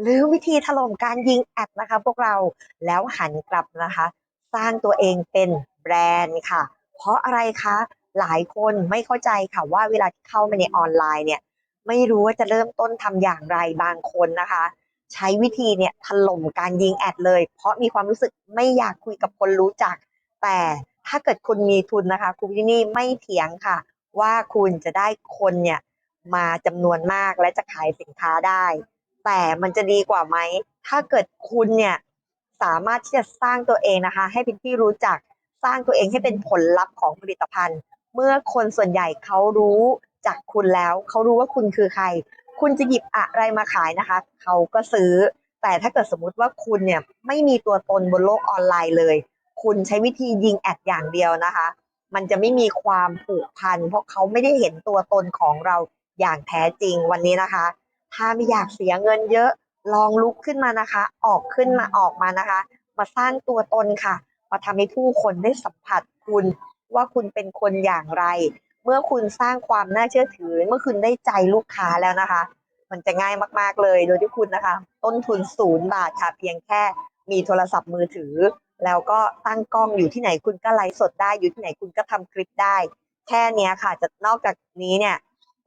หรือวิธีถล่มการยิงแอดนะคะ พวกเราแล้วหันกลับนะคะ สร้างตัวเองเป็นแบรนด์ค่ะ เพราะอะไรคะหลายคนไม่เข้าใจค่ะว่าเวลาที่เข้ามาในออนไลน์เนี่ย ไม่รู้ว่าจะเริ่มต้นทำอย่างไรบางคนนะคะ ใช้วิธีเนี่ยถล่มการยิงแอดเลย เพราะมีความรู้สึกไม่อยากคุยกับคนรู้จัก แต่ถ้าเกิดคุณมีทุนนะคะคุณที่นี่ไม่เถียงค่ะ ว่าคุณจะได้คนเนี่ยมาจำนวนมากและจะขายสินค้าได้ แต่มันจะดีกว่าไหม ถ้าเกิดคุณเนี่ยสามารถที่จะสร้างตัวเองนะคะ ให้เป็นที่รู้จักสร้างตัวเองให้เป็นผลลัพธ์ของผลิตภัณฑ์ เมื่อคนส่วนใหญ่เขารู้จากคุณแล้วเขารู้ว่าคุณคือใคร คุณจะหยิบอะไรมาขายนะคะเขาก็ซื้อ แต่ถ้าเกิดสมมุติว่าคุณเนี่ยไม่มีตัวตนบนโลกออนไลน์เลย คุณใช้วิธียิงแอดอย่างเดียวนะคะ มันจะไม่มีความผูกพันเพราะเขาไม่ได้เห็นตัวตนของเราอย่างแท้จริงวันนี้นะคะ ถ้าไม่อยากเสียเงินเยอะ ลองลุกขึ้นมานะคะ ออกขึ้นมาออกมานะคะ มาสร้างตัวตนค่ะ มาทำให้ผู้คนได้สัมผัสคุณว่าคุณเป็นคนอย่างไร เมื่อคุณสร้างความน่าเชื่อถือ เมื่อคุณได้ใจลูกค้าแล้วนะคะ มันจะง่ายมากๆเลย โดยที่คุณนะคะ ต้นทุนศูนย์บาทค่ะ เพียงแค่มีโทรศัพท์มือถือ แล้วก็ตั้งกล้องอยู่ที่ไหนคุณก็ไลฟ์สดได้ อยู่ที่ไหนคุณก็ทำคลิปได้ แค่นี้ค่ะ จะนอกจากนี้เนี่ย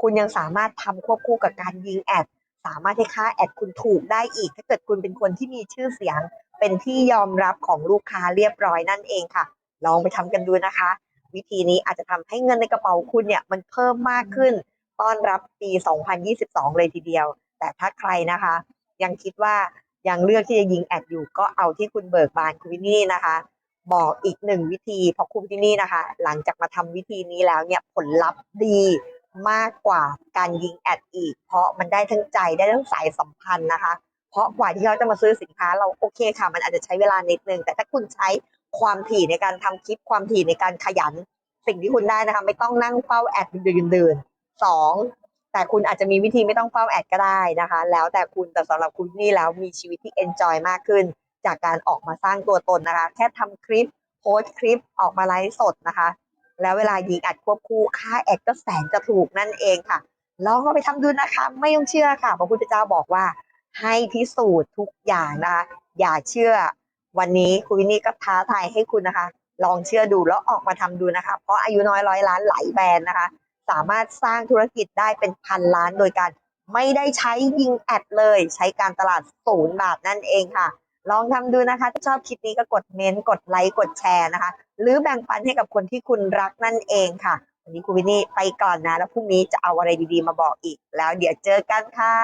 คุณยังสามารถทำควบคู่กับการยิงแอด สามารถให้ค่าแอดคุณถูกได้อีก ถ้าเกิดคุณเป็นคนที่มีชื่อเสียง เป็นที่ยอมรับของลูกค้าเรียบร้อยนั่นเองค่ะ ลองไปทำกันดูนะคะ วิธีนี้อาจจะทำให้เงินในกระเป๋าคุณเนี่ยมันเพิ่มมากขึ้น ต้อนรับปี 2022 เลยทีเดียว แต่ถ้าใครนะคะ ยังคิดว่ายังเลือกที่จะยิงแอดอยู่ก็เอาที่คุณเบิกบานคุณวินี่นะคะ บอกอีกหนึ่งวิธีพราะคุณที่นี่นะคะ หลังจากมาทำวิธีนี้แล้วเนี่ยผลลัพธ์ดี มากกว่าการยิงแอดอีก เพราะมันได้ทั้งใจได้ทั้งสายสัมพันธ์นะคะ เพราะกว่าที่เขาจะมาซื้อสินค้าเราโอเคค่ะ มันอาจจะใช้เวลานิดนึง แต่ถ้าคุณใช้ความถี่ในการทำคลิปความถี่ในการขยัน สิ่งที่คุณได้นะคะ ไม่ต้องนั่งเฝ้าแอดเดื่นๆสองแต่คุณอาจจะมีวิธีไม่ต้องเฝ้าแอดก็ได้นะคะ แล้วแต่คุณแต่สำหรับคุณนี่แล้วมีชีวิตที่เอนจอยมากขึ้น จากการออกมาสร้างตัวตนนะคะ แค่ทำคลิปโพสต์คลิปออกมาไลฟ์สดนะคะ แล้วเวลายิงแอดควบคู่ค่าแอดก็แสนจะถูกนั่นเองค่ะ ลองเอาไปทำดูนะคะ ไม่ต้องเชื่อค่ะพระพุทธเจ้าบอกว่า ให้พิสูจน์ทุกอย่างนะคะอย่าเชื่อ วันนี้คุณวินนี่ก็ท้าทายให้คุณนะคะ ลองเชื่อดูแล้วออกมาทำดูนะคะ เพราะอายุน้อยร้อยล้านหลายแบรนด์นะคะ สามารถสร้างธุรกิจได้เป็นพันล้านโดยการไม่ได้ใช้ยิงแอดเลย ใช้การตลาดศูนย์บาทนั่นเองค่ะ ลองทำดูนะคะ ถ้าชอบคลิปนี้ก็กดเมนต์กดไลค์กดแชร์นะคะ หรือแบ่งปันให้กับคนที่คุณรักนั่นเองค่ะ วันนี้คุณวินนี่ไปก่อนนะ แล้วพรุ่งนี้จะเอาอะไรดีๆมาบอกอีก แล้วเดี๋ยวเจอกันค่ะ